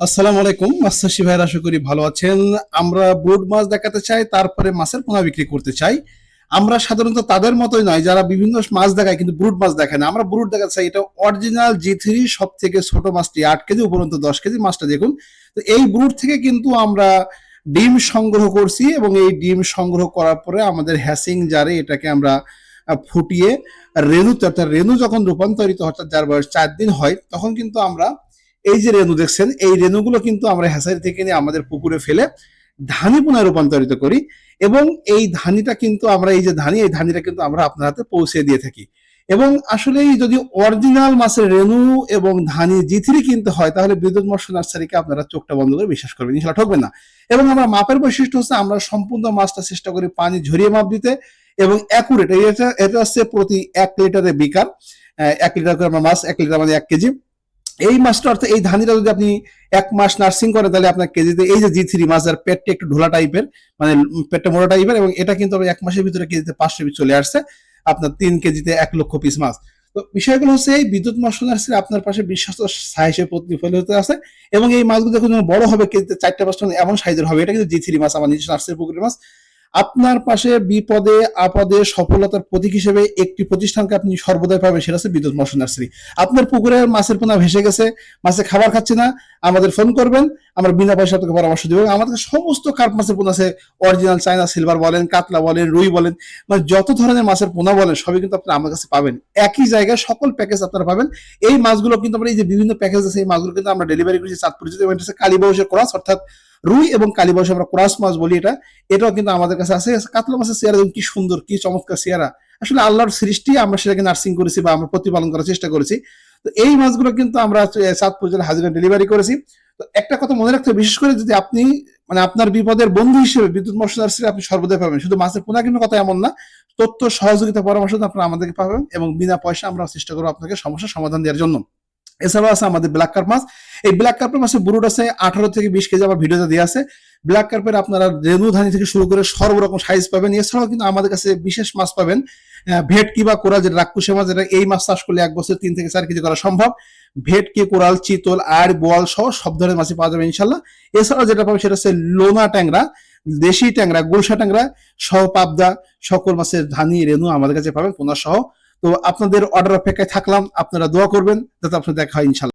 আসসালামু আলাইকুম, মাস্টারশি ভাইয়ের, আশা করি ভালো আছেন। আমরা ব্রুড মাছ দেখাতে চাই, তারপরে মাছের পোনা বিক্রি করতে চাই। আমরা সাধারণত তাদের মতোই নয়, যারা বিভিন্ন মাছ দেখায়, কিন্তু ব্রুড মাছ দেখায় না। আমরা ব্রুড দেখাতে চাই, এটা অরিজিনাল জি থ্রি সব থেকে ছোট মাছটি, আট কেজি উপরন্ত দশ কেজি মাছটা, দেখুন। তো এই ব্রুড থেকে কিন্তু আমরা ডিম সংগ্রহ করছি এবং এই ডিম সংগ্রহ করার পরে আমাদের হ্যাসিং জারে এটাকে আমরা ফুটিয়ে রেণুতে, অর্থাৎ রেণু যখন রূপান্তরিত অর্থাৎ যার বয়স চার দিন হয়, তখন কিন্তু আমরা এই যে রেণু দেখছেন, এই রেণুগুলো কিন্তু আমরা হ্যাসারি থেকে নিয়ে আমাদের পুকুরে ফেলে ধানি পুনায় রূপান্তরিত করি এবং এই ধানিটা কিন্তু আমরা, এই যে ধানি, এই ধানিটা কিন্তু আমরা আপনার হাতে পৌঁছে দিয়ে থাকি। এবং আসলে যদি অরিজিনাল মাছের রেণু এবং ধানি জিথিরি কিনতে হয়, তাহলে বিদ্যুৎ মৎস্য নার্সারিকে আপনারা চোখটা বন্ধ করে বিশ্বাস করবেন, ইনশাল্লাহ ঠকবেন না। এবং আমরা মাপের বৈশিষ্ট্য হচ্ছে আমরা সম্পূর্ণ মাছটা চেষ্টা করি পানি ঝরিয়ে মাপ দিতে এবং অ্যাকুরেট এটা এটা হচ্ছে প্রতি এক লিটারে বিকার এক লিটার করে আমরা মাছ, এক লিটার মানে এক কেজি। এই মাছটা অর্থাৎ এই ধানিটা যদি আপনি এক মাস নার্সিং করেন, তাহলে আপনার কেজিতে এই যে জি থ্রি মাছ আর পেটটা একটু ঢোলা টাইপের মানে পেটটা মোটা টাইপের এবং এটা কিন্তু এক মাসের ভিতরে কেজিতে পাঁচশো পিস চলে আসছে, আপনার তিন কেজিতে এক লক্ষ পিস মাছ তো বিষয়গুলো হচ্ছে এই বিদ্যুৎ মৎস্য নার্সারি আপনার পাশে বিশ্বস্ত সাইজে প্রতিফলিত আছে, এবং এই মাছগুলো যখন বড় হবে, কেজিতে চারটা পাঁচটা এমন সাইজের হবে, এটা কিন্তু জি থ্রি মাছ আমার নিজস্ব নার্সারি পুকুরের মাছ আপনার পাশে বিপদে, আপদে সফলতার প্রতীক হিসেবে একটি প্রতিষ্ঠানকে আপনি সর্বদাই পাবেন, সেটা হচ্ছে বিদ্যুৎ মৎস্য নার্সারি। আপনার পুকুরে মাছের পোনা ভেসে গেছে, মাছে খাবার খাচ্ছে না, আমাদের ফোন করবেন, আমরা বিনা পয়সা আপনাকে পরামর্শ দেবো আমাদের সমস্ত কার্প মাছের পোনা আছে অরিজিনাল চায়না সিলভার বলেন, কাতলা বলেন, রুই বলেন মানে যত ধরনের মাছের পোনা বলেন, সবই কিন্তু আপনারা আমার কাছে পাবেন। একই জায়গায় সকল প্যাকেজ আপনারা পাবেন। এই মাছগুলো কিন্তু আমরা এই যে বিভিন্ন প্যাকেজ আছে, এই মাছগুলো কিন্তু আমরা ডেলিভারি করেছি চাঁদপুর যেতে কালীবাউসের ক্রস, অর্থাৎ রুই এবং কালীবাউস আমরা ক্রস মাছ বলি এটা, এটাও কিন্তু আমাদের কাছে আছে। কাতলা মাছের দেখুন কি সুন্দর, কি চমৎকার চেয়ারা আসলে আল্লাহর সৃষ্টি, আমরা সেটাকে নার্সিং করেছি বা আমরা প্রতিপালন করার চেষ্টা করেছি। তো এই মাছগুলো কিন্তু আমরা চাঁদপুর জেলা হাজিরা ডেলিভারি করেছি। তো একটা কথা মনে রাখতে বিশেষ করে যদি আপনি মানে আপনার বিপদের বন্ধু হিসেবে বিদ্যুৎ মৎস্য আপনি সর্বদাই পাবেন। শুধু মাছের পোনা কিনার কথা এমন না, তথ্য সহযোগিতা পরামর্শ আপনারা আমাদেরকে পাবেন এবং বিনা পয়সা আমরা চেষ্টা করব আপনাকে সমস্যার সমাধান দেওয়ার জন্য। এছাড়াও আছে আমাদের ব্ল্যাক কার্প মাছ। এই ব্ল্যাক কার্পের মাছের বুরুট আছে আঠারো থেকে বিশ কেজি আমার ভিডিওতে দেওয়া আছে। ব্ল্যাক কার্পের আপনারা রেণু ধানি থেকে শুরু করে সর্বরকম সাইজ পাবেন। এছাড়াও কিন্তু আমাদের কাছে বিশেষ মাছ পাবেন ভেটকি বা কোরাল, যেটা রাক্ষুসে মাছ, যেটা এই মাছ চাষ করলে এক বছর তিন থেকে চার কেজি করা সম্ভব। ভেটকি, কোরাল, চিতল আর বোয়াল সহ সব ধরনের মাছই পাওয়া যাবে ইনশাল্লাহ এছাড়াও যেটা পাবেন সেটা হচ্ছে লোনা ট্যাংরা, দেশি ট্যাংরা, গুলশা ট্যাংরা সহ পাবদা, সকল মাছের ধানি, রেণু আমাদের কাছে পাবেন, পোনা সহ। তো আপনাদের অর্ডার অপেক্ষায় থাকলাম আপনারা দোয়া করবেন যাতে আপনার দেখা হয় ইনশাল্লাহ।